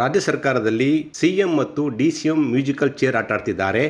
ರಾಜ್ಯ ಸರ್ಕಾರದಲ್ಲಿ ಸಿಎಂ ಮತ್ತು ಡಿಸಿಎಂ ಮ್ಯೂಸಿಕಲ್ ಚೇರ್ ಆಟ ಆಡ್ತಿದ್ದಾರೆ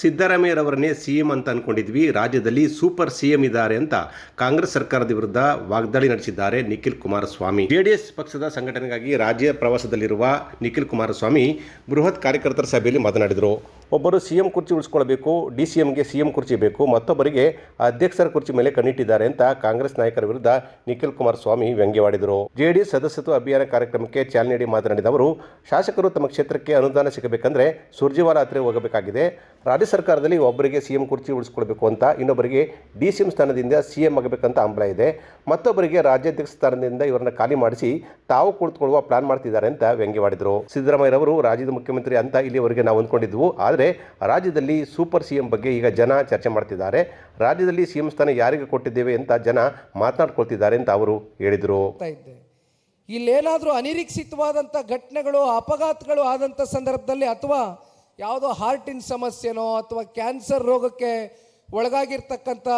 ಸಿದ್ದರಾಮಯ್ಯರವರನ್ನೇ ಸಿಎಂ ಅಂತ ಅಂದ್ಕೊಂಡಿದ್ವಿ ರಾಜ್ಯದಲ್ಲಿ ಸೂಪರ್ ಸಿಎಂ ಇದ್ದಾರೆ ಅಂತ ಕಾಂಗ್ರೆಸ್ ಸರ್ಕಾರದ ವಿರುದ್ಧ ವಾಗ್ದಾಳಿ ನಡೆಸಿದ್ದಾರೆ ನಿಖಿಲ್ ಕುಮಾರಸ್ವಾಮಿ. ಜೆಡಿಎಸ್ ಪಕ್ಷದ ಸಂಘಟನೆಗಾಗಿ ರಾಜ್ಯ ಪ್ರವಾಸದಲ್ಲಿರುವ ನಿಖಿಲ್ ಕುಮಾರಸ್ವಾಮಿ ಬೃಹತ್ ಕಾರ್ಯಕರ್ತರ ಸಭೆಯಲ್ಲಿ ಮಾತನಾಡಿದರು. ಒಬ್ಬರು ಸಿಎಂ ಕುರ್ಚಿ ಉಳಿಸ್ಕೊಳ್ಬೇಕು, ಡಿ ಸಿ ಎಂಗೆ ಸಿಎಂ ಕುರ್ಚಿ ಬೇಕು, ಮತ್ತೊಬ್ಬರಿಗೆ ಅಧ್ಯಕ್ಷರ ಕುರ್ಚಿ ಮೇಲೆ ಕಣ್ಣಿಟ್ಟಿದ್ದಾರೆ ಅಂತ ಕಾಂಗ್ರೆಸ್ ನಾಯಕರ ವಿರುದ್ಧ ನಿಖಿಲ್ ಕುಮಾರಸ್ವಾಮಿ ವ್ಯಂಗ್ಯವಾಡಿದರು. ಜೆಡಿಎಸ್ ಸದಸ್ಯತ್ವ ಅಭಿಯಾನ ಕಾರ್ಯಕ್ರಮಕ್ಕೆ ಚಾಲನೆ ನೀಡಿ ಮಾತನಾಡಿದ ಅವರು, ಶಾಸಕರು ತಮ್ಮ ಕ್ಷೇತ್ರಕ್ಕೆ ಅನುದಾನ ಸಿಗಬೇಕಂದ್ರೆ ಸುರ್ಜಿವಾಲ ಹತ್ರ ಹೋಗಬೇಕಾಗಿದೆ. ರಾಜ್ಯ ಸರ್ಕಾರದಲ್ಲಿ ಒಬ್ಬರಿಗೆ ಸಿಎಂ ಕುರ್ಚಿ ಉಳಿಸ್ಕೊಳ್ಬೇಕು ಅಂತ, ಇನ್ನೊಬ್ಬರಿಗೆ ಡಿ ಸಿ ಎಂ ಸ್ಥಾನದಿಂದ ಸಿಎಂ ಆಗಬೇಕಂತ ಹಂಬಲ ಇದೆ. ಮತ್ತೊಬ್ಬರಿಗೆ ರಾಜ್ಯಾಧ್ಯಕ್ಷ ಸ್ಥಾನದಿಂದ ಇವರನ್ನ ಖಾಲಿ ಮಾಡಿಸಿ ತಾವು ಕುಳಿತುಕೊಳ್ಳುವ ಪ್ಲಾನ್ ಮಾಡ್ತಿದ್ದಾರೆ ಅಂತ ವ್ಯಂಗ್ಯವಾಡಿದರು. ಸಿದ್ದರಾಮಯ್ಯರವರು ರಾಜ್ಯದ ಮುಖ್ಯಮಂತ್ರಿ ಅಂತ ಇಲ್ಲಿವರೆಗೆ ನಾವು ಅಂದ್ಕೊಂಡಿದ್ವು, ಆದರೆ ರಾಜ್ಯದಲ್ಲಿ ಸೂಪರ್ ಸಿಎಂ ಬಗ್ಗೆ ಈಗ ಜನ ಚರ್ಚೆ ಮಾಡ್ತಿದ್ದಾರೆ. ರಾಜ್ಯದಲ್ಲಿ ಸಿಎಂ ಸ್ಥಾನ ಯಾರಿಗೆ ಕೊಟ್ಟಿದ್ದೇವೆ ಅಂತ ಜನ ಮಾತನಾಡ್ಕೊಳ್ತಿದ್ದಾರೆ ಅಂತ ಅವರು ಹೇಳಿದರು. ಇಲ್ಲೇನಾದರೂ ಅನಿರೀಕ್ಷಿತವಾದಂಥ ಘಟನೆಗಳು, ಅಪಘಾತಗಳು ಆದಂಥ ಸಂದರ್ಭದಲ್ಲಿ ಅಥವಾ ಯಾವುದೋ ಹಾರ್ಟಿನ ಸಮಸ್ಯೆನೋ ಅಥವಾ ಕ್ಯಾನ್ಸರ್ ರೋಗಕ್ಕೆ ಒಳಗಾಗಿರ್ತಕ್ಕಂಥ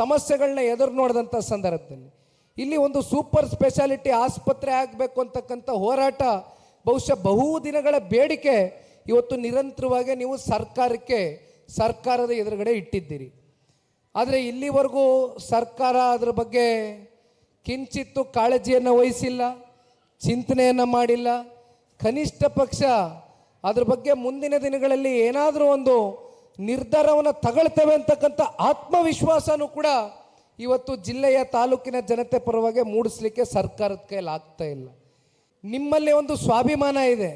ಸಮಸ್ಯೆಗಳನ್ನ ಎದುರು ನೋಡಿದಂಥ ಸಂದರ್ಭದಲ್ಲಿ ಇಲ್ಲಿ ಒಂದು ಸೂಪರ್ ಸ್ಪೆಷಾಲಿಟಿ ಆಸ್ಪತ್ರೆ ಆಗಬೇಕು ಅಂತಕ್ಕಂಥ ಹೋರಾಟ ಬಹುಶಃ ಬಹು ದಿನಗಳ ಬೇಡಿಕೆ ಇವತ್ತು ನಿರಂತರವಾಗಿ ನೀವು ಸರ್ಕಾರಕ್ಕೆ, ಸರ್ಕಾರದ ಎದುರುಗಡೆ ಇಟ್ಟಿದ್ದೀರಿ. ಆದರೆ ಇಲ್ಲಿವರೆಗೂ ಸರ್ಕಾರ ಅದರ ಬಗ್ಗೆ ಕಿಂಚಿತ್ತು ಕಾಳಜಿಯನ್ನು ವಹಿಸಿಲ್ಲ, ಚಿಂತನೆಯನ್ನು ಮಾಡಿಲ್ಲ. ಕನಿಷ್ಠ ಪಕ್ಷ ಅದ್ರ ಬಗ್ಗೆ ಮುಂದಿನ ದಿನಗಳಲ್ಲಿ ಏನಾದರೂ ಒಂದು ನಿರ್ಧಾರವನ್ನು ತಗೊಳ್ತೇವೆ ಅಂತಕ್ಕಂಥ ಆತ್ಮವಿಶ್ವಾಸನೂ ಕೂಡ ಇವತ್ತು ಜಿಲ್ಲೆಯ ತಾಲೂಕಿನ ಜನತೆ ಪರವಾಗಿ ಮೂಡಿಸ್ಲಿಕ್ಕೆ ಸರ್ಕಾರದ ಕೈಯಲ್ಲಿ ಆಗ್ತಾ ಇಲ್ಲ. ನಿಮ್ಮಲ್ಲಿ ಒಂದು ಸ್ವಾಭಿಮಾನ ಇದೆ.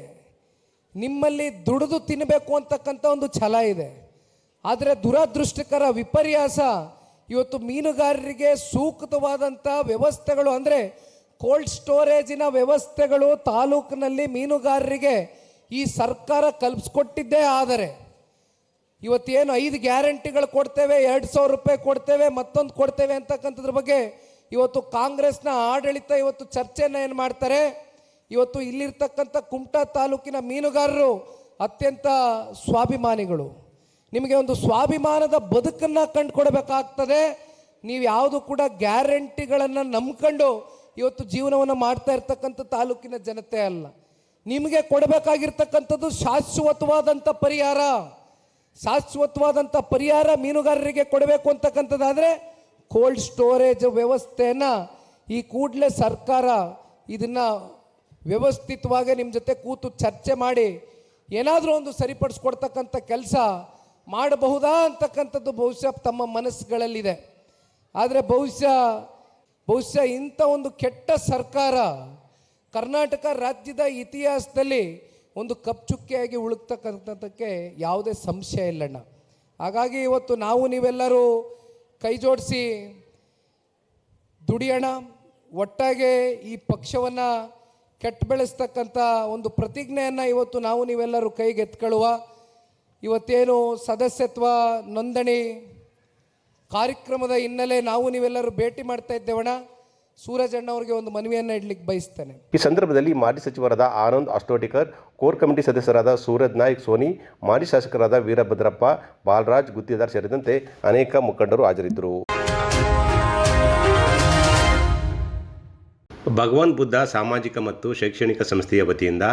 ನಿಮ್ಮಲ್ಲಿ ದುಡಿದು ತಿನ್ನಬೇಕು ಅಂತಕ್ಕಂಥ ಒಂದು ಛಲ ಇದೆ. ಆದರೆ ದುರದೃಷ್ಟಕರ ವಿಪರ್ಯಾಸ ಇವತ್ತು ಮೀನುಗಾರರಿಗೆ ಸೂಕ್ತವಾದಂಥ ವ್ಯವಸ್ಥೆಗಳು ಅಂದರೆ ಕೋಲ್ಡ್ ಸ್ಟೋರೇಜಿನ ವ್ಯವಸ್ಥೆಗಳು ತಾಲೂಕಿನಲ್ಲಿ ಮೀನುಗಾರರಿಗೆ ಈ ಸರ್ಕಾರ ಕಲ್ಪಿಸ್ಕೊಟ್ಟಿದ್ದೇ ಆದರೆ ಇವತ್ತೇನು ಐದು ಗ್ಯಾರಂಟಿಗಳು ಕೊಡ್ತೇವೆ, ಎರಡು ಸಾವಿರ ರೂಪಾಯಿ ಕೊಡ್ತೇವೆ, ಮತ್ತೊಂದು ಕೊಡ್ತೇವೆ ಅಂತಕ್ಕಂಥದ್ರ ಬಗ್ಗೆ ಇವತ್ತು ಕಾಂಗ್ರೆಸ್ನ ಆಡಳಿತ ಇವತ್ತು ಚರ್ಚೆಯನ್ನು ಏನು ಮಾಡ್ತಾರೆ? ಇವತ್ತು ಇಲ್ಲಿರ್ತಕ್ಕಂಥ ಕುಮಟಾ ತಾಲೂಕಿನ ಮೀನುಗಾರರು ಅತ್ಯಂತ ಸ್ವಾಭಿಮಾನಿಗಳು. ನಿಮಗೆ ಒಂದು ಸ್ವಾಭಿಮಾನದ ಬದುಕನ್ನು ಕಂಡುಕೊಡಬೇಕಾಗ್ತದೆ. ನೀವು ಯಾವುದು ಕೂಡ ಗ್ಯಾರಂಟಿಗಳನ್ನು ನಂಬ್ಕೊಂಡು ಇವತ್ತು ಜೀವನವನ್ನು ಮಾಡ್ತಾ ಇರ್ತಕ್ಕಂಥ ತಾಲೂಕಿನ ಜನತೆ ಅಲ್ಲ. ನಿಮಗೆ ಕೊಡಬೇಕಾಗಿರ್ತಕ್ಕಂಥದ್ದು ಶಾಶ್ವತವಾದಂಥ ಪರಿಹಾರ. ಶಾಶ್ವತವಾದಂಥ ಪರಿಹಾರ ಮೀನುಗಾರರಿಗೆ ಕೊಡಬೇಕು ಅಂತಕ್ಕಂಥದ್ದಾದರೆ ಕೋಲ್ಡ್ ಸ್ಟೋರೇಜ್ ವ್ಯವಸ್ಥೆಯನ್ನು ಈ ಕೂಡಲೇ ಸರ್ಕಾರ ಇದನ್ನು ವ್ಯವಸ್ಥಿತವಾಗಿ ನಿಮ್ಮ ಜೊತೆ ಕೂತು ಚರ್ಚೆ ಮಾಡಿ ಏನಾದರೂ ಒಂದು ಸರಿಪಡಿಸ್ಕೊಡ್ತಕ್ಕಂಥ ಕೆಲಸ ಮಾಡಬಹುದಾ ಅಂತಕ್ಕಂಥದ್ದು ಬಹುಶಃ ತಮ್ಮ ಮನಸ್ಸುಗಳಲ್ಲಿದೆ. ಆದರೆ ಬಹುಶಃ ಬಹುಶಃ ಇಂಥ ಒಂದು ಕೆಟ್ಟ ಸರ್ಕಾರ ಕರ್ನಾಟಕ ರಾಜ್ಯದ ಇತಿಹಾಸದಲ್ಲಿ ಒಂದು ಕಪ್ಚುಕ್ಕೆಯಾಗಿ ಉಳುಕ್ತಕ್ಕಂಥದ್ದಕ್ಕೆ ಯಾವುದೇ ಸಂಶಯ ಇಲ್ಲಣ್ಣ. ಹಾಗಾಗಿ ಇವತ್ತು ನಾವು ನೀವೆಲ್ಲರೂ ಕೈ ಜೋಡಿಸಿ ದುಡಿಯೋಣ. ಒಟ್ಟಾಗೆ ಈ ಪಕ್ಷವನ್ನು ಕೆಟ್ಟ ಬೆಳೆಸ್ತಕ್ಕಂಥ ಒಂದು ಪ್ರತಿಜ್ಞೆಯನ್ನು ಇವತ್ತು ನಾವು ನೀವೆಲ್ಲರೂ ಕೈಗೆತ್ಕೊಳ್ಳುವ. ಇವತ್ತೇನು ಸದಸ್ಯತ್ವ ನೋಂದಣಿ ಕಾರ್ಯಕ್ರಮದ ಹಿನ್ನೆಲೆ ನಾವು ನೀವೆಲ್ಲರೂ ಭೇಟಿ ಮಾಡ್ತಾ ಇದ್ದೇವಣ ಸೂರಜ್ ಅವರಿಗೆ ಒಂದು ಮನವಿಯನ್ನು ಇಡ್ಲಿಕ್ಕೆ ಬಯಸ್ತೇನೆ. ಈ ಸಂದರ್ಭದಲ್ಲಿ ಮಾಜಿ ಸಚಿವರಾದ ಆನಂದ್ ಅಷ್ಟೋಟಿಕರ್, ಕೋರ್ ಕಮಿಟಿ ಸದಸ್ಯರಾದ ಸೂರಜ್ ನಾಯ್ಕ್ ಸೋನಿ, ಮಾಜಿ ಶಾಸಕರಾದ ವೀರಭದ್ರಪ್ಪ, ಬಾಲರಾಜ್ ಗುತ್ತಿದಾರ್ ಸೇರಿದಂತೆ ಅನೇಕ ಮುಖಂಡರು ಹಾಜರಿದ್ದರು. ಭಗವಾನ್ ಬುದ್ಧ ಸಾಮಾಜಿಕ ಮತ್ತು ಶೈಕ್ಷಣಿಕ ಸಂಸ್ಥೆಯ ವತಿಯಿಂದ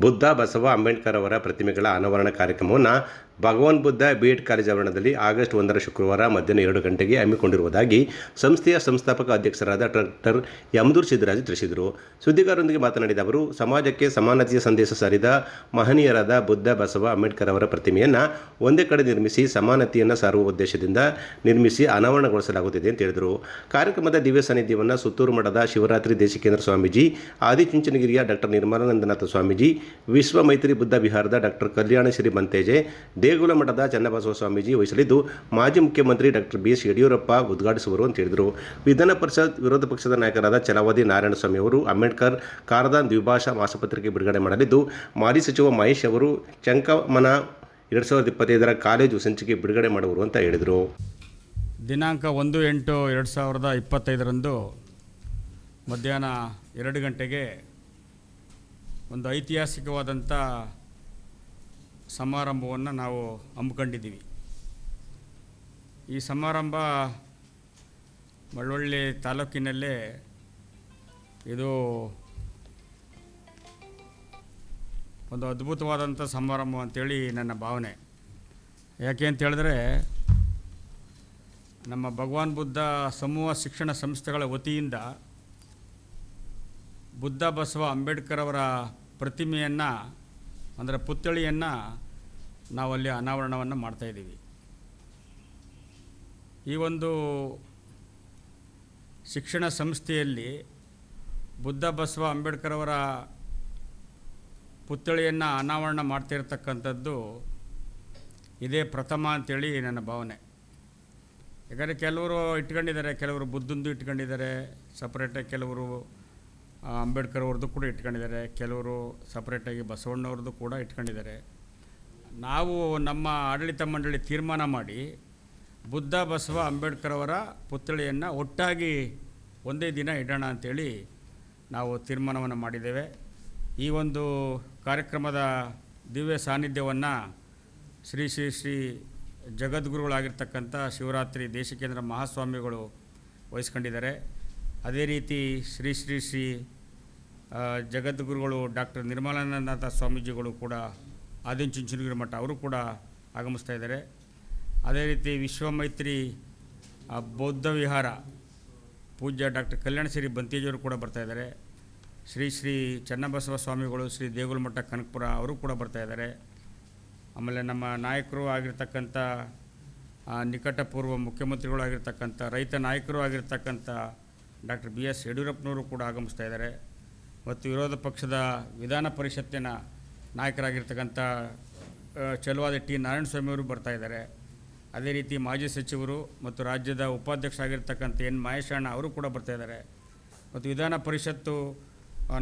ಬುದ್ಧ ಬಸವ ಅಂಬೇಡ್ಕರ್ ಅವರ ಪ್ರತಿಮೆಗಳ ಅನಾವರಣ ಕಾರ್ಯಕ್ರಮವನ್ನು ಭಗವಾನ್ ಬುದ್ಧ ಬಿ ಕಾಲೇಜ್ ಆವರಣದಲ್ಲಿ ಆಗಸ್ಟ್ ಒಂದರ ಶುಕ್ರವಾರ ಮಧ್ಯಾಹ್ನ ಎರಡು ಗಂಟೆಗೆ ಹಮ್ಮಿಕೊಂಡಿರುವುದಾಗಿ ಸಂಸ್ಥೆಯ ಸಂಸ್ಥಾಪಕ ಅಧ್ಯಕ್ಷರಾದ ಡಾಕ್ಟರ್ ಯಮದೂರ್ ಸಿದ್ದರಾಜ್ ತಿಳಿಸಿದರು. ಸುದ್ದಿಗಾರರೊಂದಿಗೆ ಮಾತನಾಡಿದ ಅವರು, ಸಮಾಜಕ್ಕೆ ಸಮಾನತೆಯ ಸಂದೇಶ ಸಾರಿದ ಮಹನೀಯರಾದ ಬುದ್ಧ ಬಸವ ಅಂಬೇಡ್ಕರ್ ಅವರ ಪ್ರತಿಮೆಯನ್ನು ಒಂದೇ ಕಡೆ ನಿರ್ಮಿಸಿ ಸಮಾನತೆಯನ್ನು ಸಾರುವ ಉದ್ದೇಶದಿಂದ ನಿರ್ಮಿಸಿ ಅನಾವರಣಗೊಳಿಸಲಾಗುತ್ತಿದೆ ಅಂತ ಹೇಳಿದರು. ಕಾರ್ಯಕ್ರಮದ ದಿವ್ಯ ಸಾನ್ನಿಧ್ಯವನ್ನು ಸುತ್ತೂರು ಮಠದ ಶಿವರಾತ್ರಿ ದೇಶಿಕೇಂದ್ರ ಸ್ವಾಮೀಜಿ, ಆದಿಚುಂಚನಗಿರಿಯ ಡಾಕ್ಟರ್ ನಿರ್ಮಲಾನಂದನಾಥ ಸ್ವಾಮೀಜಿ ವಿಶ್ವ ಮೈತ್ರಿ ಬುದ್ಧ ವಿಹಾರದ ಡಾಕ್ಟರ್ ಕಲ್ಯಾಣ ಶ್ರೀ ಮಂತೇಜೆ, ದೇಗುಲ ಮಠದ ಚನ್ನಬಸವ ಸ್ವಾಮೀಜಿ ವಹಿಸಲಿದ್ದು, ಮಾಜಿ ಮುಖ್ಯಮಂತ್ರಿ ಡಾಕ್ಟರ್ ಬಿ. ಎಸ್. ಯಡಿಯೂರಪ್ಪ ಉದ್ಘಾಟಿಸುವರು ಅಂತ ಹೇಳಿದರು. ವಿಧಾನ ಪರಿಷತ್ ವಿರೋಧ ಪಕ್ಷದ ನಾಯಕರಾದ ಛಲವಾದಿ ನಾರಾಯಣಸ್ವಾಮಿ ಅವರು, ಅಂಬೇಡ್ಕರ್ ಕಾರದಾನ್ ದ್ವಿಭಾಷಾ ಮಾಸಪತ್ರಿಕೆ ಬಿಡುಗಡೆ ಮಾಡಲಿದ್ದು, ಮಾಜಿ ಸಚಿವ ಮಹೇಶ್ ಅವರು, ಚಂಕಮನ ಎರಡು ಸಾವಿರದ ಇಪ್ಪತ್ತೈದರ ಕಾಲೇಜು ಸಂಚಿಕೆ ಬಿಡುಗಡೆ ಮಾಡುವರು ಅಂತ ಹೇಳಿದರು. ದಿನಾಂಕ ಒಂದು ಎಂಟು ಎರಡು ಸಾವಿರದ ಇಪ್ಪತ್ತೈದರಂದು ಮಧ್ಯಾಹ್ನ ಎರಡು ಗಂಟೆಗೆ ಒಂದು ಐತಿಹಾಸಿಕವಾದಂಥ ಸಮಾರಂಭವನ್ನು ನಾವು ಹಮ್ಮಿಕೊಂಡಿದ್ದೀವಿ. ಈ ಸಮಾರಂಭ ಮಳ್ಳೊಳ್ಳಿ ತಾಲೂಕಿನಲ್ಲೇ ಇದು ಒಂದು ಅದ್ಭುತವಾದಂಥ ಸಮಾರಂಭ ಅಂತೇಳಿ ನನ್ನ ಭಾವನೆ. ಯಾಕೆ ಅಂತ ಹೇಳಿದ್ರೆ ನಮ್ಮ ಭಗವಾನ್ ಬುದ್ಧ ಸಮೂಹ ಶಿಕ್ಷಣ ಸಂಸ್ಥೆಗಳ ವತಿಯಿಂದ ಬುದ್ಧ ಬಸವ ಅಂಬೇಡ್ಕರ್ ಅವರ ಪ್ರತಿಮೆಯನ್ನು, ಅಂದರೆ ಪುತ್ಥಳಿಯನ್ನು ನಾವಲ್ಲಿ ಅನಾವರಣವನ್ನು ಮಾಡ್ತಾಯಿದ್ದೀವಿ ಈ ಒಂದು ಶಿಕ್ಷಣ ಸಂಸ್ಥೆಯಲ್ಲಿ ಬುದ್ಧ ಬಸವ ಅಂಬೇಡ್ಕರ್ ಅವರ ಪುತ್ಥಳಿಯನ್ನು ಅನಾವರಣ ಮಾಡ್ತಿರ್ತಕ್ಕಂಥದ್ದು ಇದೇ ಪ್ರಥಮ ಅಂತೇಳಿ ನನ್ನ ಭಾವನೆ. ಯಾಕಂದರೆ ಕೆಲವರು ಇಟ್ಕೊಂಡಿದ್ದಾರೆ, ಕೆಲವರು ಬುದ್ಧಂದು ಇಟ್ಕೊಂಡಿದ್ದಾರೆ ಸಪ್ರೇಟಾಗಿ ಕೆಲವರು ಅಂಬೇಡ್ಕರ್ ಅವ್ರದ್ದು ಕೂಡ ಇಟ್ಕೊಂಡಿದ್ದಾರೆ. ಕೆಲವರು ಸಪ್ರೇಟಾಗಿ ಬಸವಣ್ಣವ್ರದ್ದು ಕೂಡ ಇಟ್ಕೊಂಡಿದ್ದಾರೆ. ನಾವು ನಮ್ಮ ಆಡಳಿತ ಮಂಡಳಿ ತೀರ್ಮಾನ ಮಾಡಿ ಬುದ್ಧ, ಬಸವ, ಅಂಬೇಡ್ಕರ್ ಅವರ ಪುತ್ಥಳಿಯನ್ನು ಒಟ್ಟಾಗಿ ಒಂದೇ ದಿನ ಇಡೋಣ ಅಂಥೇಳಿ ನಾವು ತೀರ್ಮಾನವನ್ನು ಮಾಡಿದ್ದೇವೆ. ಈ ಒಂದು ಕಾರ್ಯಕ್ರಮದ ದಿವ್ಯ ಸಾನ್ನಿಧ್ಯವನ್ನು ಶ್ರೀ ಶ್ರೀ ಶ್ರೀ ಜಗದ್ಗುರುಗಳಾಗಿರ್ತಕ್ಕಂಥ ಶಿವರಾತ್ರಿ ದೇಶಕೇಂದ್ರ ಮಹಾಸ್ವಾಮಿಗಳು ವಹಿಸ್ಕೊಂಡಿದ್ದಾರೆ. ಅದೇ ರೀತಿ ಶ್ರೀ ಶ್ರೀ ಶ್ರೀ ಜಗದ್ಗುರುಗಳು ಡಾಕ್ಟರ್ ನಿರ್ಮಲಾನಂದನಾಥ ಸ್ವಾಮೀಜಿಗಳು ಕೂಡ ಆದಿಚುಂಚನಗಿರಿ ಮಠ ಅವರು ಕೂಡ ಆಗಮಿಸ್ತಾ ಇದ್ದಾರೆ. ಅದೇ ರೀತಿ ವಿಶ್ವಮೈತ್ರಿ ಬೌದ್ಧ ವಿಹಾರ ಪೂಜ್ಯ ಡಾಕ್ಟರ್ ಕಲ್ಯಾಣ ಶ್ರೀ ಬಂತೇಜಿಯವರು ಕೂಡ ಬರ್ತಾ ಇದ್ದಾರೆ. ಶ್ರೀ ಶ್ರೀ ಚನ್ನಬಸವ ಸ್ವಾಮಿಗಳು, ಶ್ರೀ ದೇಗುಲ ಮಠ ಕನಕಪುರ ಅವರು ಕೂಡ ಬರ್ತಾ ಇದ್ದಾರೆ. ಆಮೇಲೆ ನಮ್ಮ ನಾಯಕರು ಆಗಿರ್ತಕ್ಕಂಥ ನಿಕಟಪೂರ್ವ ಮುಖ್ಯಮಂತ್ರಿಗಳು ಆಗಿರ್ತಕ್ಕಂಥ, ರೈತ ನಾಯಕರು ಆಗಿರ್ತಕ್ಕಂಥ ಡಾಕ್ಟರ್ ಬಿ ಎಸ್ ಯಡಿಯೂರಪ್ಪನವರು ಕೂಡ ಆಗಮಿಸ್ತಾ ಇದ್ದಾರೆ. ಮತ್ತು ವಿರೋಧ ಪಕ್ಷದ ವಿಧಾನ ಪರಿಷತ್ತಿನ ನಾಯಕರಾಗಿರ್ತಕ್ಕಂಥ ಚಲುವಾದ ಟಿ. ನಾರಾಯಣಸ್ವಾಮಿ ಅವರು ಬರ್ತಾ ಇದ್ದಾರೆ. ಅದೇ ರೀತಿ ಮಾಜಿ ಸಚಿವರು ಮತ್ತು ರಾಜ್ಯದ ಉಪಾಧ್ಯಕ್ಷ ಆಗಿರ್ತಕ್ಕಂಥ ಎನ್. ಮಹೇಶಣ್ಣ ಅವರು ಕೂಡ ಬರ್ತಾ ಇದ್ದಾರೆ. ಮತ್ತು ವಿಧಾನ ಪರಿಷತ್ತು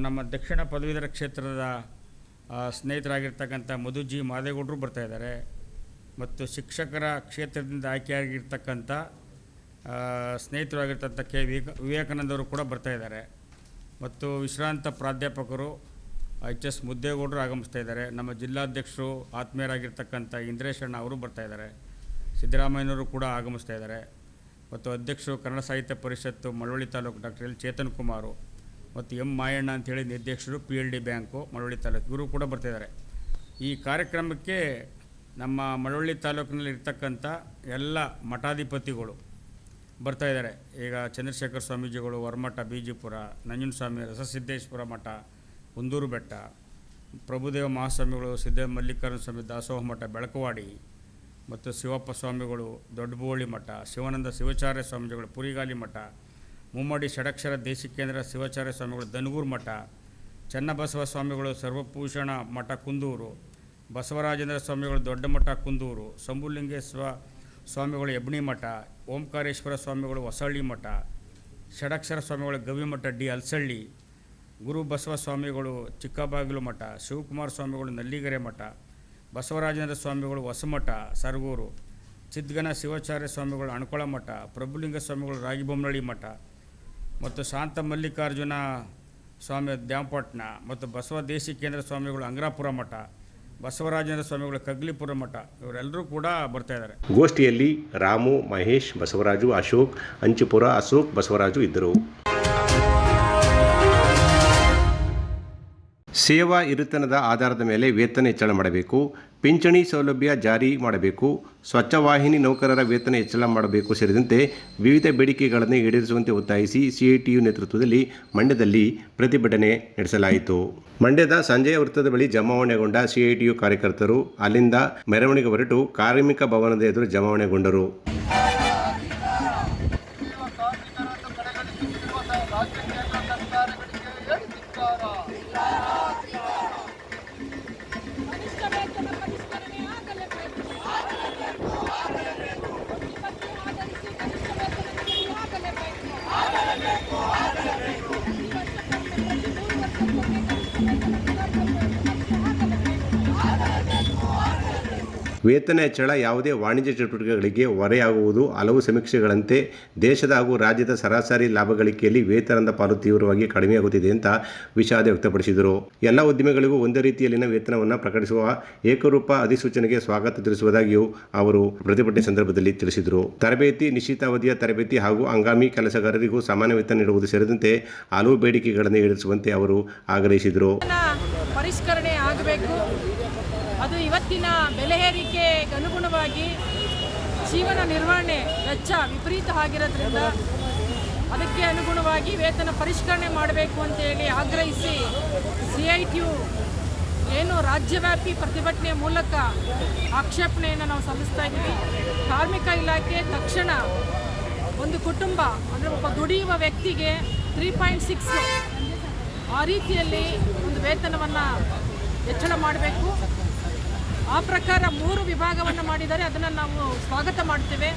ನಮ್ಮ ದಕ್ಷಿಣ ಪದವೀಧರ ಕ್ಷೇತ್ರದ ಸ್ನೇಹಿತರಾಗಿರ್ತಕ್ಕಂಥ ಮಧುಜಿ ಮಾದೇಗೌಡರು ಬರ್ತಾ ಇದ್ದಾರೆ. ಮತ್ತು ಶಿಕ್ಷಕರ ಕ್ಷೇತ್ರದಿಂದ ಆಯ್ಕೆಯಾಗಿರ್ತಕ್ಕಂಥ ಸ್ನೇಹಿತರಾಗಿರ್ತಕ್ಕಂಥ ಕೆ. ವಿವೇಕ ವಿವೇಕಾನಂದವರು ಕೂಡ ಬರ್ತಾ ಇದ್ದಾರೆ. ಮತ್ತು ವಿಶ್ರಾಂತ ಪ್ರಾಧ್ಯಾಪಕರು ಎಚ್ ಎಸ್ ಮುದ್ದೇಗೌಡರು ಆಗಮಿಸ್ತಾ ಇದ್ದಾರೆ. ನಮ್ಮ ಜಿಲ್ಲಾಧ್ಯಕ್ಷರು ಆತ್ಮೀಯರಾಗಿರ್ತಕ್ಕಂಥ ಇಂದ್ರೇಶಣ್ಣ ಅವರು ಬರ್ತಾ ಇದ್ದಾರೆ. ಸಿದ್ದರಾಮಯ್ಯನವರು ಕೂಡ ಆಗಮಿಸ್ತಾ ಇದ್ದಾರೆ. ಮತ್ತು ಅಧ್ಯಕ್ಷರು ಕನ್ನಡ ಸಾಹಿತ್ಯ ಪರಿಷತ್ತು ಮಳವಳ್ಳಿ ತಾಲೂಕು ಡಾಕ್ಟರ್ ಎಲ್ ಚೇತನ್ ಕುಮಾರು ಮತ್ತು ಎಂ ಮಾಯಣ್ಣ ಅಂಥೇಳಿ ನಿರ್ದೇಶಕರು P L D bank Malavalli taluk ಇವರು ಕೂಡ ಬರ್ತಿದ್ದಾರೆ ಈ ಕಾರ್ಯಕ್ರಮಕ್ಕೆ ನಮ್ಮ ಮಳವಳ್ಳಿ ತಾಲೂಕಿನಲ್ಲಿರ್ತಕ್ಕಂಥ ಎಲ್ಲ ಮಠಾಧಿಪತಿಗಳು ಬರ್ತಾ ಇದ್ದಾರೆ. ಈಗ ಚಂದ್ರಶೇಖರ ಸ್ವಾಮೀಜಿಗಳು ಹೊರಮಠ ಬೀಜಿಪುರ ನಂಜನಸ್ವಾಮಿ ರಸಸಿದ್ದೇಶ್ವರ ಮಠ, ಕುಂದೂರು ಬೆಟ್ಟ, ಪ್ರಭುದೇವ ಮಹಾಸ್ವಾಮಿಗಳು ಸಿದ್ಧ ಮಲ್ಲಿಕಾರ್ಜುನ ಸ್ವಾಮಿ, ದಾಸೋಹ ಮಠ, ಬೆಳಕವಾಡಿ ಮತ್ತು ಶಿವಪ್ಪ ಸ್ವಾಮಿಗಳು, ದೊಡ್ಡಬೋಳಿ ಮಠ, ಶಿವಾನಂದ ಶಿವಾಚಾರ್ಯ ಸ್ವಾಮೀಜಿಗಳು ಪುರಿಗಾಲಿ ಮಠ, ಮುಮ್ಮಡಿ ಷಡಕ್ಷರ ದೇಶಿಕೇಂದ್ರ ಶಿವಾಚಾರ್ಯ ಸ್ವಾಮಿಗಳು ದನಗೂರು ಮಠ, ಚನ್ನಬಸವ ಸ್ವಾಮಿಗಳು ಸರ್ವಭೂಷಣ ಮಠ, ಕುಂದೂರು, ಬಸವರಾಜೇಂದ್ರ ಸ್ವಾಮಿಗಳು, ದೊಡ್ಡ ಮಠ, ಕುಂದೂರು ಶಂಭುಲಿಂಗೇಶ್ವರ ಸ್ವಾಮಿಗಳು ಎಬ್ಣಿ ಮಠ, ಓಂಕಾರೇಶ್ವರ ಸ್ವಾಮಿಗಳು ಹೊಸಳ್ಳಿ ಮಠ, ಷಡಕ್ಷರ ಸ್ವಾಮಿಗಳು ಗವಿಮಠ ಡಿ ಅಲ್ಸಳ್ಳಿ, ಗುರು ಬಸವ ಸ್ವಾಮಿಗಳು ಚಿಕ್ಕಬಾಗಿಲು ಮಠ, ಶಿವಕುಮಾರ ಸ್ವಾಮಿಗಳು ನಲ್ಲಿಗೆರೆ ಮಠ, ಬಸವರಾಜೇಂದ್ರ ಸ್ವಾಮಿಗಳು ಹೊಸಮಠ, ಸರಗೂರು, ಚಿದ್ಗನ ಶಿವಾಚಾರ್ಯ ಸ್ವಾಮಿಗಳು ಅಣಕೊಳ ಮಠ, ಪ್ರಭುಲಿಂಗ ಸ್ವಾಮಿಗಳು ರಾಗಿಬೊಮ್ಮನಳ್ಳಿ ಮಠ ಮತ್ತು ಶಾಂತ ಮಲ್ಲಿಕಾರ್ಜುನ ಸ್ವಾಮಿ ದ್ಯಾಂಪಟ್ನ ಮತ್ತು ಬಸವ ದೇಶಿ ಕೇಂದ್ರ ಸ್ವಾಮಿಗಳು ಅಂಗ್ರಾಪುರ ಮಠ. ಬಸವರಾಜೇಂದ್ರ ಸ್ವಾಮಿಗಳ ಕಗ್ಲಿಪುರ ಮಠ, ಇವರೆಲ್ಲರೂ ಕೂಡ ಬರ್ತಾ ಇದ್ದಾರೆ. ಗೋಷ್ಠಿಯಲ್ಲಿ ರಾಮು, ಮಹೇಶ್, ಬಸವರಾಜು, ಅಶೋಕ್, ಅಂಚಿಪುರ, ಅಶೋಕ್, ಬಸವರಾಜು ಇದ್ದರು. ಸೇವಾ ಇರುತನದ ಆಧಾರದ ಮೇಲೆ ವೇತನ ಹೆಚ್ಚಳ ಮಾಡಬೇಕು, ಪಿಂಚಣಿ ಸೌಲಭ್ಯ ಜಾರಿ ಮಾಡಬೇಕು ಸ್ವಚ್ಛವಾಹಿನಿ ನೌಕರರ ವೇತನ ಹೆಚ್ಚಳ ಮಾಡಬೇಕು ಸೇರಿದಂತೆ ವಿವಿಧ ಬೇಡಿಕೆಗಳನ್ನು ಈಡೇರಿಸುವಂತೆ ಒತ್ತಾಯಿಸಿ ಸಿಐಟಿಯು ನೇತೃತ್ವದಲ್ಲಿ ಮಂಡ್ಯದಲ್ಲಿ ಪ್ರತಿಭಟನೆ ನಡೆಸಲಾಯಿತು. ಮಂಡ್ಯದ ಸಂಜಯ ವೃತ್ತದ ಬಳಿ ಜಮಾವಣೆಗೊಂಡ ಸಿಐಟಿಯು ಕಾರ್ಯಕರ್ತರು, ಅಲ್ಲಿಂದ ಮೆರವಣಿಗೆ ಹೊರಟು ಕಾರ್ಮಿಕ ಭವನದ ಎದುರು ಜಮಾವಣೆಗೊಂಡರು. ವೇತನ ಹೆಚ್ಚಳ ಯಾವುದೇ ವಾಣಿಜ್ಯ ಚಟುವಟಿಕೆಗಳಿಗೆ ಹೊರೆಯಾಗುವುದು ಹಲವು ಸಮೀಕ್ಷೆಗಳಂತೆ ದೇಶದ ಹಾಗೂ ರಾಜ್ಯದ ಸರಾಸರಿ ಲಾಭ ಗಳಿಕೆಯಲ್ಲಿ ವೇತನದ ಪಾಲು ತೀವ್ರವಾಗಿ ಕಡಿಮೆಯಾಗುತ್ತಿದೆ ಅಂತ ವಿಷಾದ ವ್ಯಕ್ತಪಡಿಸಿದರು. ಎಲ್ಲ ಉದ್ದಿಮೆಗಳಿಗೂ ಒಂದೇ ರೀತಿಯಲ್ಲಿನ ವೇತನವನ್ನು ಪ್ರಕಟಿಸುವ ಏಕರೂಪ ಅಧಿಸೂಚನೆಗೆ ಸ್ವಾಗತ ತಿಳಿಸುವುದಾಗಿಯೂ ಅವರು ಪ್ರತಿಭಟನೆ ಸಂದರ್ಭದಲ್ಲಿ ತಿಳಿಸಿದರು. ತರಬೇತಿ, ನಿಶ್ಚಿತಾವಧಿಯ ತರಬೇತಿ ಹಾಗೂ ಹಂಗಾಮಿ ಕೆಲಸಗಾರರಿಗೂ ಸಮಾನ ವೇತನ ನೀಡುವುದು ಸೇರಿದಂತೆ ಹಲವು ಬೇಡಿಕೆಗಳನ್ನು ಈಡೇರಿಸುವಂತೆ ಅವರು ಆಗ್ರಹಿಸಿದರು. ಪರಿಷ್ಕರಣೆ ಆಗಬೇಕು. ಅದು ಇವತ್ತಿನ ಬೆಲೆ ಏರಿಕೆಗೆ ಅನುಗುಣವಾಗಿ ಜೀವನ ನಿರ್ವಹಣೆ ವೆಚ್ಚ ವಿಪರೀತ ಆಗಿರೋದ್ರಿಂದ ಅದಕ್ಕೆ ಅನುಗುಣವಾಗಿ ವೇತನ ಪರಿಷ್ಕರಣೆ ಮಾಡಬೇಕು ಅಂತೇಳಿ ಆಗ್ರಹಿಸಿ ಸಿ ಐ ಟಿ ಯು ಏನು ರಾಜ್ಯವ್ಯಾಪಿ ಪ್ರತಿಭಟನೆ ಮೂಲಕ ಆಕ್ಷೇಪಣೆಯನ್ನು ನಾವು ಸಲ್ಲಿಸ್ತಾ ಇದ್ದೀವಿ. ಕಾರ್ಮಿಕ ಇಲಾಖೆ ತಕ್ಷಣ ಒಂದು ಕುಟುಂಬ, ಅಂದರೆ ಒಬ್ಬ ದುಡಿಯುವ ವ್ಯಕ್ತಿಗೆ ತ್ರೀ ಪಾಯಿಂಟ್ ಸಿಕ್ಸ್ ಆ ರೀತಿಯಲ್ಲಿ ಒಂದು ವೇತನವನ್ನು ಹೆಚ್ಚಳ ಮಾಡಬೇಕು. ಆ ಪ್ರಕಾರ ಮೂರು ವಿಭಾಗವನ್ನು ಮಾಡಿದ್ದಾರೆ ಅದನ್ನು ನಾವು ಸ್ವಾಗತ ಮಾಡ್ತೇವೆ.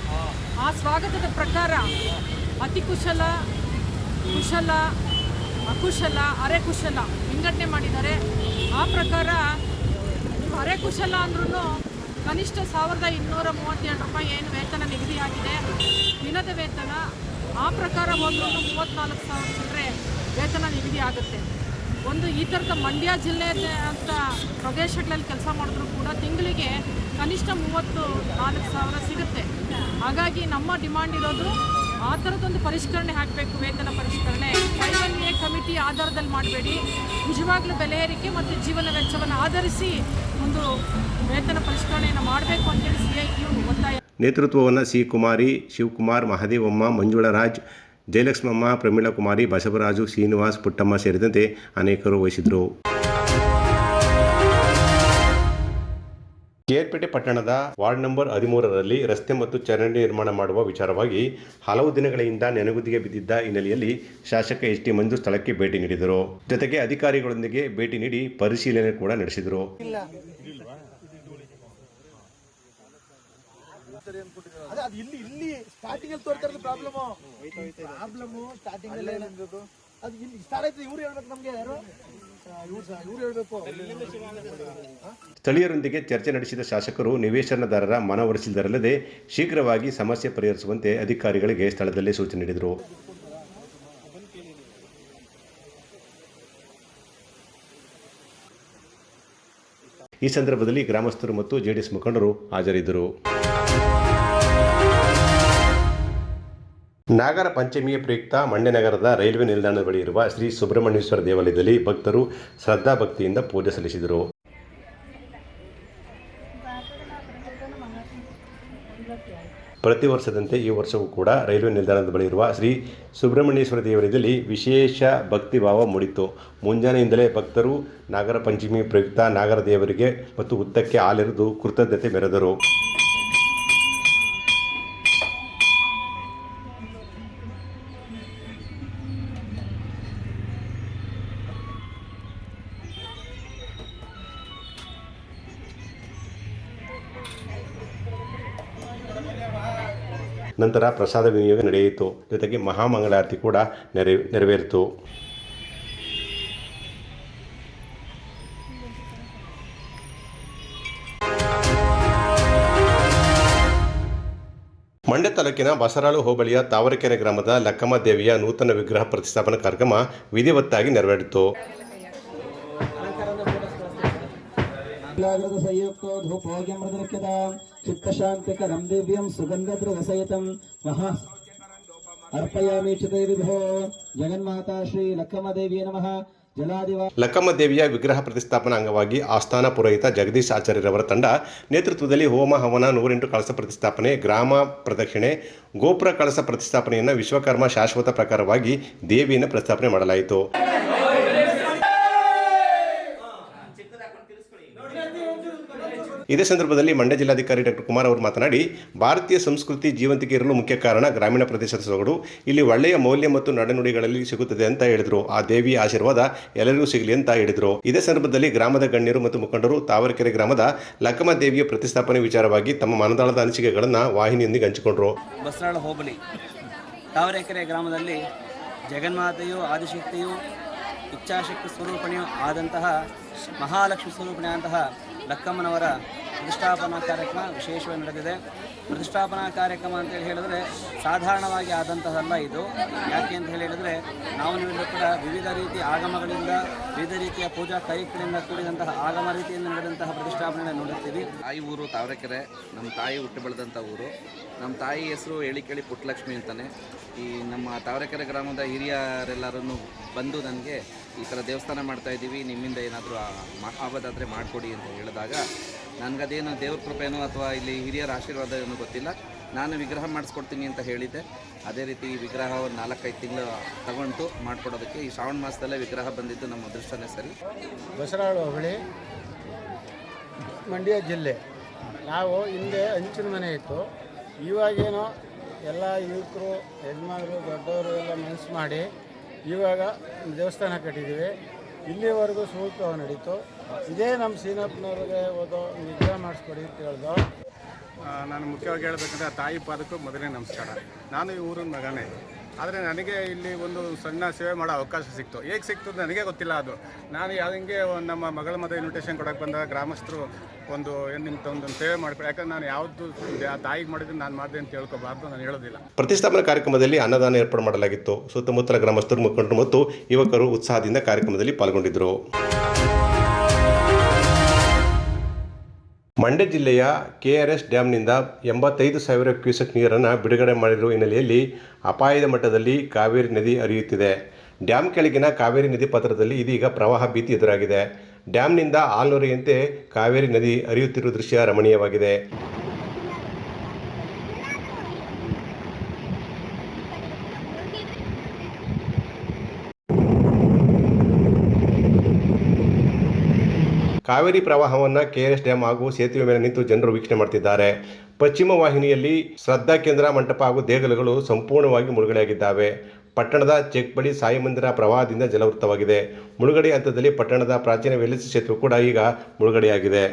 ಆ ಸ್ವಾಗತದ ಪ್ರಕಾರ ಅತಿ ಕುಶಲ ಕುಶಲ, ಅಕುಶಲ, ಅರೆಕುಶಲ ವಿಂಗಡಣೆ ಮಾಡಿದ್ದಾರೆ ಆ ಪ್ರಕಾರ ಅರೆಕುಶಲ ಅಂದ್ರೂ ಕನಿಷ್ಠ ಸಾವಿರದ ಇನ್ನೂರ ಮೂವತ್ತೆರಡು ರೂಪಾಯಿ ಏನು ವೇತನ ನಿಗದಿಯಾಗಿದೆ. ದಿನದ ವೇತನ ಆ ಪ್ರಕಾರ ಹೋದ್ರೂ ಮೂವತ್ತ್ನಾಲ್ಕು ಸಾವಿರ ಚಿಲ್ಲರೆ ವೇತನ ನಿಗದಿ ಆಗುತ್ತೆ ಒಂದು ಈ ಥರದ ಮಂಡ್ಯ ಜಿಲ್ಲೆ ಅಂತ ಪ್ರದೇಶಗಳಲ್ಲಿ ಕೆಲಸ ಮಾಡಿದ್ರು ಕೂಡ ತಿಂಗಳಿಗೆ ಕನಿಷ್ಠ ಮೂವತ್ತು ನಾಲ್ಕು ಸಾವಿರ ಸಿಗುತ್ತೆ. ಹಾಗಾಗಿ ನಮ್ಮ ಡಿಮಾಂಡ್ ಇರೋದು ಆ ಥರದ್ದೊಂದು ಪರಿಷ್ಕರಣೆ ಹಾಕಬೇಕು, ವೇತನ ಪರಿಷ್ಕರಣೆ. ಎ ಕಮಿಟಿ ಆಧಾರದಲ್ಲಿ ಮಾಡಬೇಡಿ. ನಿಜವಾಗ್ಲೂ ಬೆಲೆ ಏರಿಕೆ ಮತ್ತು ಜೀವನ ವೆಚ್ಚವನ್ನು ಆಧರಿಸಿ ಒಂದು ವೇತನ ಪರಿಷ್ಕರಣೆಯನ್ನು ಮಾಡಬೇಕು ಅಂತೇಳಿ ಸಿ ಐ ಯು ಒತ್ತಾಯ ನೇತೃತ್ವವನ್ನು ಸಿ ಕುಮಾರಿ, ಶಿವಕುಮಾರ್, ಮಹದೇವಮ್ಮ, ಮಂಜುಳರಾಜ್ ಜಯಲಕ್ಷ್ಮಮ್ಮ ಪ್ರಮೀಳಾ ಕುಮಾರಿ ಬಸವರಾಜು ಶ್ರೀನಿವಾಸ್ ಪುಟ್ಟಮ್ಮ ಸೇರಿದಂತೆ ಅನೇಕರು ವಹಿಸಿದರು ಕೇರ್ಪೇಟೆ ಪಟ್ಟಣದ ವಾರ್ಡ್ ನಂಬರ್ ಹದಿಮೂರರಲ್ಲಿ ರಸ್ತೆ ಮತ್ತು ಚರಂಡಿ ನಿರ್ಮಾಣ ಮಾಡುವ ವಿಚಾರವಾಗಿ ಹಲವು ದಿನಗಳಿಂದ ನೆನಗುದಿಗೆ ಬಿದ್ದಿದ್ದ ಹಿನ್ನೆಲೆಯಲ್ಲಿ ಶಾಸಕ ಎಚ್ ಟಿ ಮಂಜು ಸ್ಥಳಕ್ಕೆ ಭೇಟಿ ನೀಡಿದರು. ಜೊತೆಗೆ ಅಧಿಕಾರಿಗಳೊಂದಿಗೆ ಭೇಟಿ ನೀಡಿ ಪರಿಶೀಲನೆ ಕೂಡ ನಡೆಸಿದರು. ಅದೇ ಇಲ್ಲಿ ಇಲ್ಲಿ ಸ್ಟಾರ್ಟಿಂಗ್ ಅಲ್ಲಿ ತೋರ್ತಾ ಇರೋದು ಪ್ರಾಬ್ಲಮ್ ಪ್ರಾಬ್ಲಮ್ ಸ್ಟಾರ್ಟಿಂಗ್ ಅಲ್ಲಿ ಏನಿರೋದು ಅದು ಇಲ್ಲಿ ಸ್ಟಾರ್ಟ್ ಆಯ್ತು ಇವ್ರು ಹೇಳ್ಬೇಕು ನಮ್ಗೆ ಯಾರು? ಸ್ಥಳೀಯರೊಂದಿಗೆ ಚರ್ಚೆ ನಡೆಸಿದ ಶಾಸಕರು ನಿವೇಶನದಾರರ ಮನವೊಲಿಸಿದರಲ್ಲದೆ ಶೀಘ್ರವಾಗಿ ಸಮಸ್ಯೆ ಪರಿಹರಿಸುವಂತೆ ಅಧಿಕಾರಿಗಳಿಗೆ ಸ್ಥಳದಲ್ಲೇ ಸೂಚನೆ ನೀಡಿದರು. ಈ ಸಂದರ್ಭದಲ್ಲಿ ಗ್ರಾಮಸ್ಥರು ಮತ್ತು ಜೆಡಿಎಸ್ ಮುಖಂಡರು ಹಾಜರಿದ್ದರು. ನಾಗರ ಪಂಚಮಿಯ ಪ್ರಯುಕ್ತ ಮಂಡ್ಯನಗರದ ರೈಲ್ವೆ ನಿಲ್ದಾಣದ ಬಳಿ ಇರುವ ಶ್ರೀ ಸುಬ್ರಹ್ಮಣ್ಯೇಶ್ವರ ದೇವಾಲಯದಲ್ಲಿ ಭಕ್ತರು ಶ್ರದ್ಧಾಭಕ್ತಿಯಿಂದ ಪೂಜೆ ಸಲ್ಲಿಸಿದರು. ಪ್ರತಿ ವರ್ಷದಂತೆ ಈ ವರ್ಷವೂ ಕೂಡ ರೈಲ್ವೆ ನಿಲ್ದಾಣದ ಬಳಿ ಇರುವ ಶ್ರೀ ಸುಬ್ರಹ್ಮಣ್ಯೇಶ್ವರ ದೇವಾಲಯದಲ್ಲಿ ವಿಶೇಷ ಭಕ್ತಿಭಾವ ಮೂಡಿತ್ತು. ಮುಂಜಾನೆಯಿಂದಲೇ ಭಕ್ತರು ನಾಗರ ಪಂಚಮಿ ಪ್ರಯುಕ್ತ ನಾಗರ ದೇವರಿಗೆ ಮತ್ತು ಹುತ್ತಕ್ಕೆ ಹಾಲೆರೆದು ಕೃತಜ್ಞತೆ ಮೆರೆದರು. ನಂತರ ಪ್ರಸಾದ ವಿನಿಯೋಗ ನಡೆಯಿತು. ಜೊತೆಗೆ ಮಹಾಮಂಗಳಾರತಿ ಕೂಡ ನೆರೆ, ನೆರವೇರಿತು. ಮಂಡ್ಯ ತಾಲೂಕಿನ ಬಸರಾಳು ಹೋಬಳಿಯ ತಾವರೆಕೆರೆ ಗ್ರಾಮದ ಲಕ್ಕಮ್ಮ ದೇವಿಯ ನೂತನ ವಿಗ್ರಹ ಪ್ರತಿಷ್ಠಾಪನಾ ಕಾರ್ಯಕ್ರಮ ವಿಧಿವತ್ತಾಗಿ ನೆರವೇರಿತು. ಸಂಯುಕ್ತೋ ಚಿತ್ತಶಾಂತಿಕ ಚಿತ್ತಶಾಂತಿಕರಂ ದಿವ್ಯಂ ಸುಗಂಧದ್ರವಸಹಿತಂ. ಮಹಾ. ಅರ್ಪಯಾಮಿ ಚಿತೈ ವಿಭೋ ಜಗನ್ಮಾತಾ ಶ್ರೀ ಲಕ್ಕಮ್ಮದೇವಿ ನಮಃ. ಜಲಾದಿವ ಲಕ್ಕಮ್ಮ ದೇವಿಯ ವಿಗ್ರಹ ಪ್ರತಿಷ್ಠಾಪನಾ ಅಂಗವಾಗಿ ಆಸ್ಥಾನ ಪುರೋಹಿತ ಜಗದೀಶ್ ಆಚಾರ್ಯರವರ ತಂಡ ನೇತೃತ್ವದಲ್ಲಿ ಹೋಮ ಹವನ ನೂರೆಂಟು ಕಳಸ ಪ್ರತಿಷ್ಠಾಪನೆ, ಗ್ರಾಮ ಪ್ರದಕ್ಷಿಣೆ, ಗೋಪುರ ಕಳಸ ಪ್ರತಿಷ್ಠಾಪನೆಯನ್ನು ವಿಶ್ವಕರ್ಮ ಶಾಶ್ವತ ಪ್ರಕಾರವಾಗಿ ದೇವಿಯನ್ನು ಪ್ರತಿಷ್ಠಾಪನೆ ಮಾಡಲಾಯಿತು. ಇದೇ ಸಂದರ್ಭದಲ್ಲಿ ಮಂಡ್ಯ ಜಿಲ್ಲಾಧಿಕಾರಿ ಡಾಕ್ಟರ್ ಕುಮಾರ್ ಅವರು ಮಾತನಾಡಿ, ಭಾರತೀಯ ಸಂಸ್ಕೃತಿ ಜೀವಂತಿಕೆ ಇರಲು ಮುಖ್ಯ ಕಾರಣ ಗ್ರಾಮೀಣ ಪ್ರದೇಶದ ಸೊಗಡು. ಇಲ್ಲಿ ಒಳ್ಳೆಯ ಮೌಲ್ಯ ಮತ್ತು ನಡೆನುಡಿಗಳಲ್ಲಿ ಸಿಗುತ್ತದೆ ಅಂತ ಹೇಳಿದರು. ಆ ದೇವಿಯ ಆಶೀರ್ವಾದ ಎಲ್ಲರಿಗೂ ಸಿಗಲಿ ಅಂತ ಹೇಳಿದರು. ಇದೇ ಸಂದರ್ಭದಲ್ಲಿ ಗ್ರಾಮದ ಗಣ್ಯರು ಮತ್ತು ಮುಖಂಡರು ತಾವರೆಕೆರೆ ಗ್ರಾಮದ ಲಕ್ಕಮ್ಮ ದೇವಿಯ ಪ್ರತಿಷ್ಠಾಪನೆ ವಿಚಾರವಾಗಿ ತಮ್ಮ ಮನದಾಳದ ಅನಿಸಿಕೆಗಳನ್ನು ವಾಹಿನಿಯೊಂದಿಗೆ ಹಂಚಿಕೊಂಡರು. ತಾವರೆಕೆರೆ ಗ್ರಾಮದಲ್ಲಿ ಜಗನ್ಮಾತೆಯು, ಆದಿಶಕ್ತಿಯು, ಇಚ್ಛಾಶಕ್ತಿ ಸ್ವರೂಪಣೆಯು ಆದಂತಹ ಮಹಾಲಕ್ಷ್ಮಿ ಸ್ವರೂಪಣಿಯಾದಂತಹ ಲಕ್ಕಮ್ಮನವರ ಪ್ರತಿಷ್ಠಾಪನಾ ಕಾರ್ಯಕ್ರಮ ವಿಶೇಷವಾಗಿ ನಡೆದಿದೆ. ಪ್ರತಿಷ್ಠಾಪನಾ ಕಾರ್ಯಕ್ರಮ ಅಂತೇಳಿ ಹೇಳಿದ್ರೆ ಸಾಧಾರಣವಾಗಿ ಆದಂತಹಲ್ಲ ಇದು. ಯಾಕೆ ಅಂತ ಹೇಳಿ ಹೇಳಿದ್ರೆ ನಾವು ನೀವೆಲ್ಲರೂ ಕೂಡ ವಿವಿಧ ರೀತಿಯ ಆಗಮಗಳಿಂದ, ವಿವಿಧ ರೀತಿಯ ಪೂಜಾ ಕೈಗಳಿಂದ ಕೂಡಿದಂತಹ ಆಗಮ ರೀತಿಯಿಂದ ನಡೆದಂತಹ ಪ್ರತಿಷ್ಠಾಪನೆ ನೋಡುತ್ತೀವಿ ತಾಯಿ ಊರು ತಾವರೆಕೆರೆ, ನಮ್ಮ ತಾಯಿ ಹುಟ್ಟು ಬೆಳೆದಂಥ ಊರು. ನಮ್ಮ ತಾಯಿ ಹೆಸರು ಹೇಳಿ ಕೇಳಿ ಪುಟ್ಟಲಕ್ಷ್ಮಿ ಅಂತಾನೆ. ಈ ನಮ್ಮ ತಾವರೆಕೆರೆ ಗ್ರಾಮದ ಹಿರಿಯರೆಲ್ಲರನ್ನು ಬಂದು ನನಗೆ ಈ ಥರ ದೇವಸ್ಥಾನ ಮಾಡ್ತಾ ಇದ್ದೀವಿ, ನಿಮ್ಮಿಂದ ಏನಾದರೂ ಆಗೋದಾದರೆ ಮಾಡಿಕೊಡಿ ಅಂತ ಹೇಳಿದಾಗ ನನಗದೇನು ದೇವ್ರ ಕೃಪೆನೋ ಅಥವಾ ಇಲ್ಲಿ ಹಿರಿಯರ ಆಶೀರ್ವಾದ ಏನೋ ಗೊತ್ತಿಲ್ಲ. ನಾನು ವಿಗ್ರಹ ಮಾಡಿಸ್ಕೊಡ್ತೀನಿ ಅಂತ ಹೇಳಿದ್ದೆ. ಅದೇ ರೀತಿ ಈ ವಿಗ್ರಹ ಒಂದು ನಾಲ್ಕೈದು ತಿಂಗಳು ತಗೊಂಡು ಮಾಡಿಕೊಡೋದಕ್ಕೆ ಈ ಶ್ರಾವಣ ಮಾಸದಲ್ಲೇ ವಿಗ್ರಹ ಬಂದಿದ್ದು ನಮ್ಮ ಅದೃಷ್ಟನೇ ಸರಿ. ಬಸರಾಳು ಹೋಬಳಿ ಮಂಡ್ಯ ಜಿಲ್ಲೆ. ನಾವು ಹಿಂದೆ ಹಂಚಿನ ಮನೆ ಇತ್ತು. ಇವಾಗೇನೋ ಎಲ್ಲ ಯುವಕರು, ಯಜಮಾನರು, ದೊಡ್ಡವರು ಎಲ್ಲ ಮನಸ್ಸು ಮಾಡಿ ಇವಾಗ ದೇವಸ್ಥಾನ ಕಟ್ಟಿದ್ದೀವಿ. ಇಲ್ಲಿವರೆಗೂ ಸೂಕ್ತ ನಡೀತು. ಇದೇ ನಮ್ಮ ಸೀನಪ್ಪನವ್ರಿಗೆ ಓದೋ ನಿಜ ಮಾಡಿಸ್ಕೊಡಿ ಅಂತ ಹೇಳ್ದು. ನಾನು ಮುಖ್ಯವಾಗಿ ಹೇಳಬೇಕಂದ್ರೆ ತಾಯಿ ಪಾದಕ್ಕೂ ಮೊದಲೇ ನಮಸ್ಕಾರ. ನಾನು ಈ ಊರಿನ ಮಗನೇ. ಆದರೆ ನನಗೆ ಇಲ್ಲಿ ಒಂದು ಸಣ್ಣ ಸೇವೆ ಮಾಡೋ ಅವಕಾಶ ಸಿಕ್ತು. ಹೇಗೆ ಸಿಕ್ತು ನನಗೆ ಗೊತ್ತಿಲ್ಲ ಅದು. ನಾನು ಯಾವಂಗೆ ನಮ್ಮ ಮಗಳ ಮದುವೆ ಇನ್ವಿಟೇಷನ್ ಕೊಡೋಕೆ ಬಂದಾಗ ಗ್ರಾಮಸ್ಥರು ಒಂದು ಒಂದು ಸೇವೆ ಮಾಡ್ಕೊಳ್ಳಿ ಯಾಕಂದ್ರೆ ನಾನು ಯಾವುದು ತಾಯಿಗೆ ಮಾಡಿದ್ರೆ ನಾನು ಮಾಡಿದೆ ಅಂತ ಹೇಳ್ಕೋಬಾರ್ದು ನಾನು ಹೇಳೋದಿಲ್ಲ. ಪ್ರತಿಷ್ಠಾಪನಾ ಕಾರ್ಯಕ್ರಮದಲ್ಲಿ ಅನ್ನದಾನ ಏರ್ಪಾಡು ಮಾಡಲಾಗಿತ್ತು. ಸುತ್ತಮುತ್ತಲ ಗ್ರಾಮಸ್ಥರು ಮುಖಂಡರು ಮತ್ತು ಯುವಕರು ಉತ್ಸಾಹದಿಂದ ಕಾರ್ಯಕ್ರಮದಲ್ಲಿ ಪಾಲ್ಗೊಂಡಿದ್ದರು. ಮಂಡ್ಯ ಜಿಲ್ಲೆಯ ಕೆ ಆರ್ ಎಸ್ ಡ್ಯಾಂನಿಂದ ಎಂಬತ್ತೈದು ಸಾವಿರ ಕ್ಯೂಸೆಕ್ ನೀರನ್ನು ಬಿಡುಗಡೆ ಮಾಡಿರುವ ಹಿನ್ನೆಲೆಯಲ್ಲಿ ಅಪಾಯದ ಮಟ್ಟದಲ್ಲಿ ಕಾವೇರಿ ನದಿ ಹರಿಯುತ್ತಿದೆ. ಡ್ಯಾಮ್ ಕೆಳಗಿನ ಕಾವೇರಿ ನದಿ ಪತ್ರದಲ್ಲಿ ಇದೀಗ ಪ್ರವಾಹ ಭೀತಿ ಎದುರಾಗಿದೆ. ಡ್ಯಾಂನಿಂದ ಆಲ್ನೂರಿಯಂತೆ ಕಾವೇರಿ ನದಿ ಹರಿಯುತ್ತಿರುವ ದೃಶ್ಯ ರಮಣೀಯವಾಗಿದೆ. ಕಾವೇರಿ ಪ್ರವಾಹವನ್ನು ಕೆ ಆರ್ ಎಸ್ ಡ್ಯಾಮ್ ಹಾಗೂ ಸೇತುವೆ ಮೇಲೆ ನಿಂತು ಜನರು ವೀಕ್ಷಣೆ ಮಾಡ್ತಿದ್ದಾರೆ. ಪಶ್ಚಿಮ ವಾಹಿನಿಯಲ್ಲಿ ಶ್ರದ್ಧಾ ಕೇಂದ್ರ ಮಂಟಪ ಹಾಗೂ ದೇಗುಲಗಳು ಸಂಪೂರ್ಣವಾಗಿ ಮುಳುಗಡೆಯಾಗಿದ್ದಾವೆ. ಪಟ್ಟಣದ ಚೆಕ್ ಬಳಿ ಸಾಯಿ ಮಂದಿರ ಪ್ರವಾಹದಿಂದ ಜಲವೃತವಾಗಿದೆ ಮುಳುಗಡೆ ಹಂತದಲ್ಲಿ ಪಟ್ಟಣದ ಪ್ರಾಚೀನ ವೆಲ್ಲಿಸಿ ಸೇತುವೆ ಕೂಡ ಈಗ ಮುಳುಗಡೆಯಾಗಿದೆ.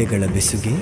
ಇದು ಬೆಸುಗೆ